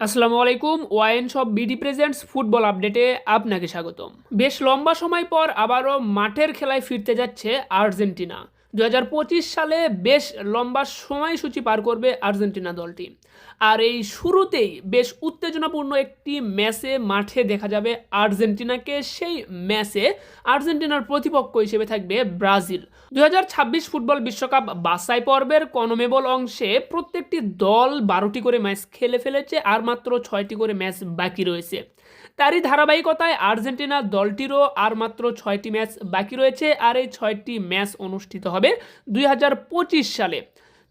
আসসালামু আলাইকুম wine shop BD presents football আপডেটে আপনাকে স্বাগতম। বেশ লম্বা সময় পর আবারও মাঠের খেলায় ফিরতে যাচ্ছে আর্জেন্টিনা। দুই হাজার পঁচিশ সালে বেশ লম্বা সময়সূচি পার করবে আর্জেন্টিনা দলটি। আর এই শুরুতেই বেশ উত্তেজনাপূর্ণ একটি ম্যাচে মাঠে দেখা যাবে আর্জেন্টিনাকে। সেই ম্যাচে আর্জেন্টিনার প্রতিপক্ষ হিসেবে থাকবে ব্রাজিল। দুই হাজার ছাব্বিশ ফুটবল বিশ্বকাপ বাছাই পর্বের কনমেবল অংশে প্রত্যেকটি দল বারোটি করে ম্যাচ খেলে ফেলেছে, আর মাত্র ছয়টি করে ম্যাচ বাকি রয়েছে। তারই ধারাবাহিকতায় আর্জেন্টিনা দলটিরও আর মাত্র ছয়টি ম্যাচ বাকি রয়েছে, আর এই ছয়টি ম্যাচ অনুষ্ঠিত হবে দুই হাজার পঁচিশ সালে।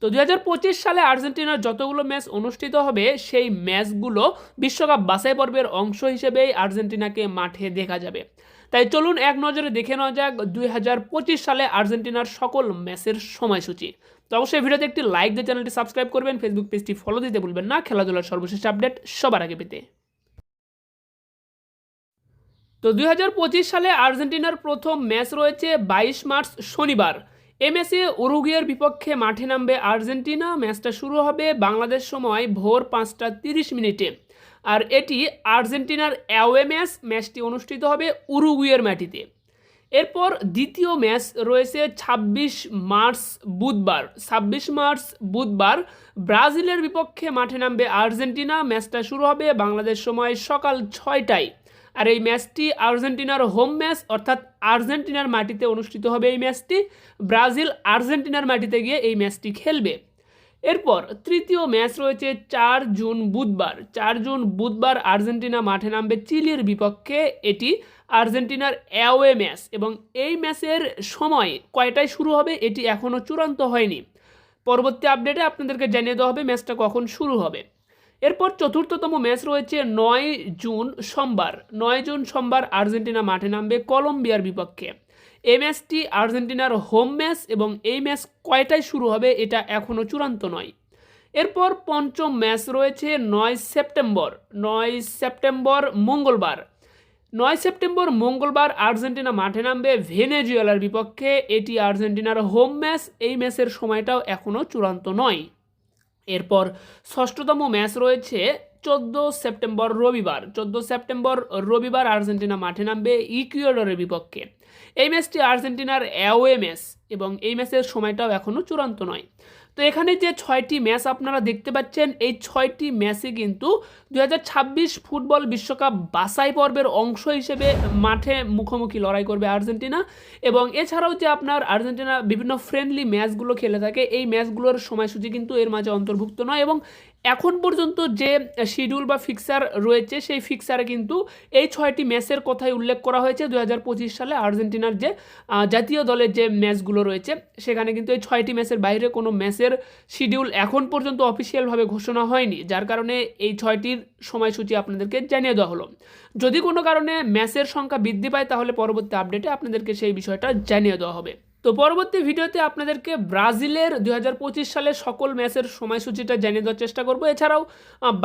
তো দুই হাজার পঁচিশ সালে আর্জেন্টিনার যতগুলো ম্যাচ অনুষ্ঠিত হবে, সেই ম্যাচগুলো বিশ্বকাপ বাছাই পর্বের অংশ হিসেবেই আর্জেন্টিনাকে মাঠে দেখা যাবে। তাই চলুন এক নজরে দেখে নেওয়া যাক দুই হাজার পঁচিশ সালে আর্জেন্টিনার সকল ম্যাচের সময়সূচি। তো অবশ্যই ভিডিওতে একটি লাইক দিয়ে চ্যানেলটি সাবস্ক্রাইব করবেন, ফেসবুক পেজটি ফলো দিতে ভুলবেন না। খেলাধুলার সর্বশেষ আপডেট সবার আগে পেতে। তো দুই হাজার পঁচিশ সালে আর্জেন্টিনার প্রথম ম্যাচ রয়েছে বাইশ মার্চ শনিবার। এ ম্যাচে উরুগুয়ের বিপক্ষে মাঠে নামবে আর্জেন্টিনা। ম্যাচটা শুরু হবে বাংলাদেশ সময় ভোর পাঁচটা তিরিশ মিনিটে। আর এটি আর্জেন্টিনার অ্যাওয়ে ম্যাচ। ম্যাচটি অনুষ্ঠিত হবে উরুগুয়ের মাটিতে। এরপর দ্বিতীয় ম্যাচ রয়েছে ২৬ মার্চ বুধবার। ছাব্বিশ মার্চ বুধবার ব্রাজিলের বিপক্ষে মাঠে নামবে আর্জেন্টিনা। ম্যাচটা শুরু হবে বাংলাদেশ সময় সকাল ছয়টায়। আর এই ম্যাচটি আর্জেন্টিনার হোম ম্যাচ, অর্থাৎ আর্জেন্টিনার মাটিতে অনুষ্ঠিত হবে এই ম্যাচটি। ব্রাজিল আর্জেন্টিনার মাটিতে গিয়ে এই ম্যাচটি খেলবে। এরপর তৃতীয় ম্যাচ রয়েছে চার জুন বুধবার। চার জুন বুধবার আর্জেন্টিনা মাঠে নামবে চিলির বিপক্ষে। এটি আর্জেন্টিনার অ্যাওয়ে ম্যাচ এবং এই ম্যাচের সময় কয়টায় শুরু হবে এটি এখনও চূড়ান্ত হয়নি। পরবর্তী আপডেটে আপনাদেরকে জানিয়ে দেওয়া হবে ম্যাচটা কখন শুরু হবে। এরপর চতুর্থতম ম্যাচ রয়েছে নয় জুন সোমবার। নয় জুন সোমবার আর্জেন্টিনা মাঠে নামবে কলম্বিয়ার বিপক্ষে। এই ম্যাচটি আর্জেন্টিনার হোম ম্যাচ এবং এই ম্যাচ কয়টায় শুরু হবে এটা এখনও চূড়ান্ত নয়। এরপর পঞ্চম ম্যাচ রয়েছে নয় সেপ্টেম্বর। নয় সেপ্টেম্বর মঙ্গলবার। নয় সেপ্টেম্বর মঙ্গলবার আর্জেন্টিনা মাঠে নামবে ভেনেজুয়েলার বিপক্ষে। এটি আর্জেন্টিনার হোম ম্যাচ। এই ম্যাচের সময়টাও এখনও চূড়ান্ত নয়। এরপর ষষ্ঠতম ম্যাচ রয়েছে চোদ্দ সেপ্টেম্বর রবিবার। চোদ্দ সেপ্টেম্বর রবিবার আর্জেন্টিনা মাঠে নামবে ইকুয়েডরের বিপক্ষে। এই ম্যাচটি আর্জেন্টিনার অ্যাওয়ে ম্যাচ এবং এই ম্যাচের সময়টাও এখনও চূড়ান্ত নয়। তো এখানে যে ছয়টি ম্যাচ আপনারা দেখতে পাচ্ছেন, এই ছয়টি ম্যাচে কিন্তু দু হাজার ছাব্বিশ ফুটবল বিশ্বকাপ বাছাই পর্বের অংশ হিসেবে মাঠে মুখোমুখি লড়াই করবে আর্জেন্টিনা। এবং এছাড়াও যে আপনার আর্জেন্টিনা বিভিন্ন ফ্রেন্ডলি ম্যাচগুলো খেলে থাকে, এই ম্যাচগুলোর সময়সূচি কিন্তু এর মাঝে অন্তর্ভুক্ত নয়। এবং এখন পর্যন্ত যে শিডিউল বা ফিক্সার রয়েছে, সেই ফিক্সারে কিন্তু এই ছয়টি ম্যাচের কথাই উল্লেখ করা হয়েছে। দু হাজার পঁচিশ সালে আর্জেন্টিনার যে জাতীয় দলের যে ম্যাচগুলো রয়েছে, সেখানে কিন্তু এই ছয়টি ম্যাচের বাইরে কোনো ম্যাচের শিডিউল এখন পর্যন্ত অফিসিয়ালভাবে ঘোষণা হয়নি। যার কারণে এই ছয়টির সময়সূচি আপনাদেরকে জানিয়ে দেওয়া হলো। যদি কোনো কারণে ম্যাচের সংখ্যা বৃদ্ধি পায়, তাহলে পরবর্তী আপডেটে আপনাদেরকে সেই বিষয়টা জানিয়ে দেওয়া হবে। তো পরবর্তী ভিডিওতে আপনাদেরকে ব্রাজিলের দু হাজার পঁচিশ সালের সকল ম্যাচের সময়সূচিটা জানিয়ে দেওয়ার চেষ্টা করব। এছাড়াও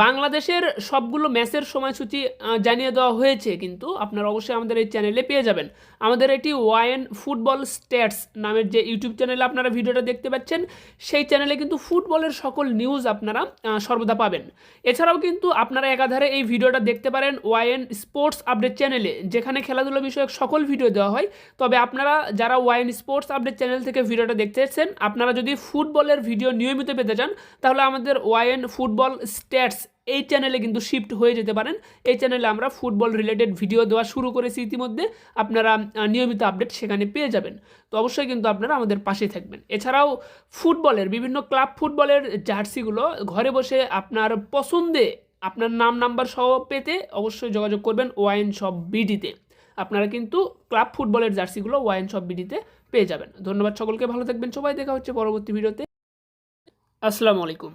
বাংলাদেশের সবগুলো ম্যাচের সময়সূচি জানিয়ে দেওয়া হয়েছে, কিন্তু আপনারা অবশ্যই আমাদের এই চ্যানেলে পেয়ে যাবেন। আমাদের এটি ওয়াইন ফুটবল স্ট্যাটস নামের যে ইউটিউব চ্যানেলে আপনারা ভিডিওটা দেখতে পাচ্ছেন, সেই চ্যানেলে কিন্তু ফুটবলের সকল নিউজ আপনারা সর্বদা পাবেন। এছাড়াও কিন্তু আপনারা একাধারে এই ভিডিওটা দেখতে পারেন ওয়াইন স্পোর্টস আপডেট চ্যানেলে, যেখানে খেলাধুলা বিষয়ক সকল ভিডিও দেওয়া হয়। তবে আপনারা যারা ওয়াইন স্পোর্টস আপডেট চ্যানেল থেকে ভিডিওটা দেখতে এসেছেন। আপনারা যদি ফুটবলের ভিডিও নিয়মিত পেতে চান, তাহলে আমাদের ওয়াইএন ফুটবল স্ট্যাটস এই চ্যানেলে কিন্তু শিফট হয়ে যেতে পারেন। এই চ্যানেলে আমরা ফুটবল রিলেটেড ভিডিও দেওয়া শুরু করেছি ইতিমধ্যে। আপনারা নিয়মিত আপডেট সেখানে পেয়ে যাবেন। তো অবশ্যই কিন্তু আপনারা আমাদের পাশে থাকবেন। এছাড়াও ফুটবলের বিভিন্ন ক্লাব ফুটবলের জার্সিগুলো ঘরে বসে আপনার পছন্দে আপনার নাম নাম্বার সহ পেতে অবশ্যই যোগাযোগ করবেন ওয়াইন শপ বিডিতে আপনারা কিন্তু ক্লাব ফুটবলের জার্সিগুলো ওয়াইন শপ বিডিতে পেয়ে যাবেন। ধন্যবাদ সকলকে ভালো থাকবেন সবাই দেখা হচ্ছে পরবর্তী ভিডিওতে। আসসালামু আলাইকুম।